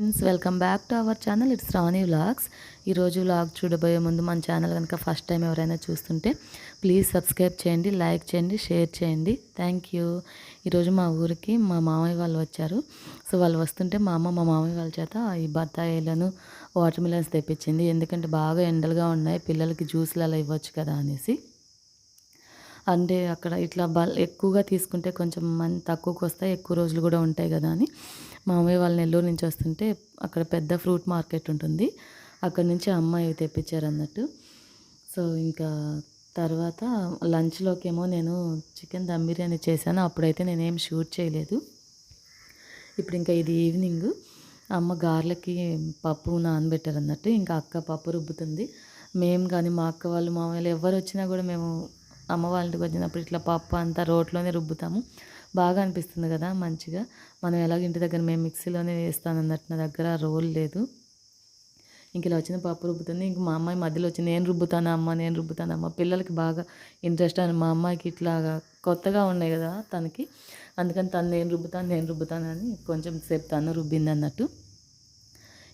Friends welcome back to our channel. It's Rani vlogs. ఈరోజు vlog చూడబోయే ముందు మన ఛానల్ కనుక ఫస్ట్ టైం ఎవరైనా చూస్తుంటే ప్లీజ్ సబ్స్క్రైబ్ చేయండి లైక్ చేయండి షేర్ చేయండి. Thank you. ఈరోజు మా ఊరికి మా మామయ్య వాళ్ళు వచ్చారు. సో వాళ్ళు వస్తుంటే మా అమ్మ మా మామయ్య వాళ్ళ చేత ఈ బత్తాయిలను వాటర్ మిలన్స్ తెప్పించింది. ఎందుకంటే బాగా ఎండలుగా ఉన్నాయి పిల్లలకి జ్యూస్లు అలా ఇవ్వచ్చు కదా అనేసి. అంటే అక్కడ ఇట్లా బల్ ఎక్కువగా తీసుకుంటే కొంచెం మన్ తక్కువకి వస్తాయి ఎక్కువ రోజులు కూడా ఉంటాయి కదా అని. మామయ్య వాళ్ళ నెల్లూరు నుంచి వస్తుంటే అక్కడ పెద్ద ఫ్రూట్ మార్కెట్ ఉంటుంది. అక్కడ నుంచి అమ్మాయి తెప్పించారు అన్నట్టు. సో ఇంకా తర్వాత లంచ్లోకి ఏమో నేను చికెన్ దమ్ బిర్యానీ చేశాను. అప్పుడైతే నేనేం షూట్ చేయలేదు. ఇప్పుడు ఇంకా ఇది ఈవినింగ్. అమ్మ గార్లకి పప్పు నానబెట్టారు అన్నట్టు. ఇంకా అక్క పప్పు రుబ్బుతుంది. మేము కానీ మా అక్క వాళ్ళు మామయ్యలు ఎవరు వచ్చినా కూడా మేము అమ్మ వాళ్ళ ఇంటికి వచ్చినప్పుడు ఇట్లా పప్పు అంతా రోట్లోనే రుబ్బుతాము. బాగా అనిపిస్తుంది కదా మంచిగా. మనం ఎలాగ ఇంటి దగ్గర మేము మిక్సీలోనే వేస్తాను అన్నట్టు నా దగ్గర రోల్ లేదు. ఇంక ఇలా వచ్చిన పప్పు రుబ్బుతుంది. ఇంక మా అమ్మాయి మధ్యలో వచ్చి నేను రుబ్బుతాను అమ్మ? నేను రుబ్బుతాను అమ్మ? పిల్లలకి బాగా ఇంట్రెస్ట్ అని మా అమ్మాయికి ఇట్లాగా కొత్తగా ఉన్నాయి కదా తనకి. అందుకని తను నేను రుబ్బుతాను నేను రుబ్బుతాను అని కొంచెం సేపు తను రుబ్బింది అన్నట్టు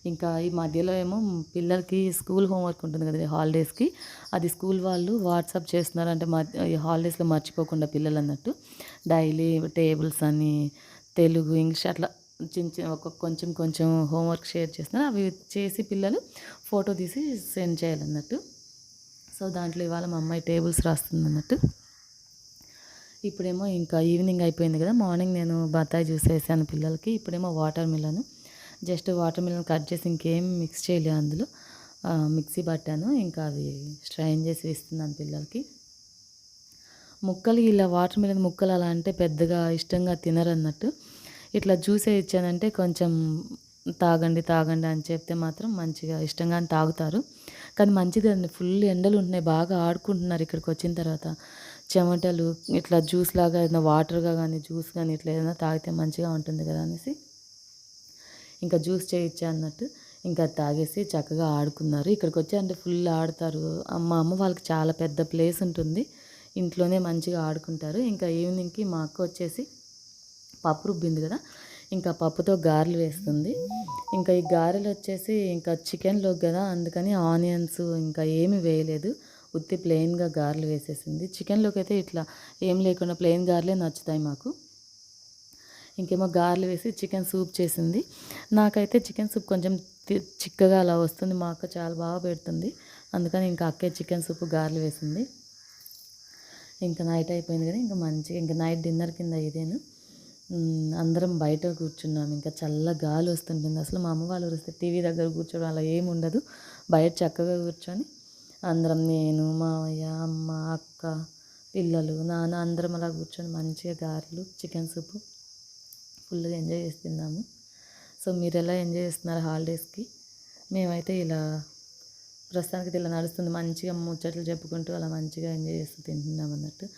ఇంకా ఈ మధ్యలో ఏమో పిల్లలకి స్కూల్ హోంవర్క్ ఉంటుంది కదా హాలిడేస్కి. అది స్కూల్ వాళ్ళు వాట్సాప్ చేస్తున్నారు అంటే ఈ హాలిడేస్లో మర్చిపోకుండా పిల్లలు అన్నట్టు. డైలీ టేబుల్స్ అని తెలుగు ఇంగ్లీష్ అట్లా చిన్న చిన్న ఒక కొంచెం కొంచెం హోంవర్క్ షేర్ చేస్తున్నారు. అవి చేసి పిల్లలు ఫోటో తీసి సెండ్ చేయాలన్నట్టు. సో దాంట్లో ఇవాళ మా అమ్మాయి టేబుల్స్ రాస్తుంది అన్నట్టు. ఇప్పుడేమో ఇంకా ఈవినింగ్ అయిపోయింది కదా మార్నింగ్ నేను బత్తాయి జ్యూస్ వేసాను పిల్లలకి. ఇప్పుడేమో water మిలను just watermelon cut చేసి ఇంకేం మిక్స్ చేయలేదు అందులో. మిక్సీ పట్టాను. ఇంకా అవి స్ట్రైన్ చేసి ఇస్తున్నాను పిల్లలకి. ముక్కలు ఇలా వాటర్ మిలన్ ముక్కలు అలా అంటే పెద్దగా ఇష్టంగా తినరన్నట్టు. ఇట్లా జ్యూసే ఇచ్చానంటే కొంచెం తాగండి తాగండి అని చెప్తే మాత్రం మంచిగా ఇష్టంగా తాగుతారు. కానీ మంచిది అండి ఫుల్ ఎండలు ఉంటున్నాయి. బాగా ఆడుకుంటున్నారు ఇక్కడికి వచ్చిన తర్వాత. చెమటలు ఇట్లా జ్యూస్ లాగా ఏదైనా వాటర్గా కానీ జ్యూస్ కానీ ఇట్లా ఏదైనా తాగితే మంచిగా ఉంటుంది కదా అనేసి ఇంకా జ్యూస్ చేయించా అన్నట్టు. ఇంకా తాగేసి చక్కగా ఆడుకున్నారు. ఇక్కడికి వచ్చి అంటే ఫుల్ ఆడతారు. మా అమ్మ వాళ్ళకి చాలా పెద్ద ప్లేస్ ఉంటుంది. ఇంట్లోనే మంచిగా ఆడుకుంటారు. ఇంకా ఈవినింగ్కి మా అక్క వచ్చేసి పప్పు రుబ్బింది కదా. ఇంకా పప్పుతో గారెలు వేస్తుంది. ఇంకా ఈ గారెలు వచ్చేసి ఇంకా చికెన్లో కదా. అందుకని ఆనియన్స్ ఇంకా ఏమి వేయలేదు. ఉత్తి ప్లెయిన్గా గారెలు వేసేసింది. చికెన్లోకి అయితే ఇట్లా ఏం లేకుండా ప్లెయిన్ గారెలే నచ్చుతాయి మాకు. ఇంకేమో గారెలు వేసి చికెన్ సూప్ చేసింది. నాకైతే చికెన్ సూప్ కొంచెం చిక్కగా అలా వస్తుంది. మా అక్క చాలా బాగా పెడుతుంది. అందుకని ఇంకా అక్కే చికెన్ సూప్ గారెలు వేసింది. ఇంకా నైట్ అయిపోయింది కదా ఇంకా మంచిగా ఇంకా నైట్ డిన్నర్ కింద ఇదేను. అందరం బయట కూర్చున్నాం. ఇంకా చల్ల గాలి వస్తుంటుంది. అసలు మా అమ్మ వాళ్ళు వస్తే టీవీ దగ్గర కూర్చోవడం అలా ఏమి ఉండదు. బయట చక్కగా కూర్చొని అందరం నేను మావయ్య అమ్మ అక్క పిల్లలు నాన్న అందరం అలా కూర్చొని మంచిగా గారెలు చికెన్ సూపు ఫుల్గా ఎంజాయ్ చేస్తున్నాము సో మీరు ఎలా ఎంజాయ్ చేస్తున్నారు హాలిడేస్కి? మేమైతే ఇలా ప్రస్తుతానికి ఇలా నడుస్తుంది. మంచిగా ముచ్చట్లు చెప్పుకుంటూ అలా మంచిగా ఎంజాయ్ చేస్తూ తింటున్నాం అన్నట్టు.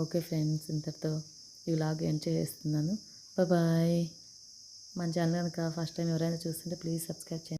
ఓకే ఫ్రెండ్స్ ఇంతటితో ఇలాగ ఎంజాయ్ చేస్తున్నాను. బాయ్. మన ఛానల్ కనుక ఫస్ట్ టైం ఎవరైనా చూస్తుంటే ప్లీజ్ సబ్స్క్రైబ్ చేయండి.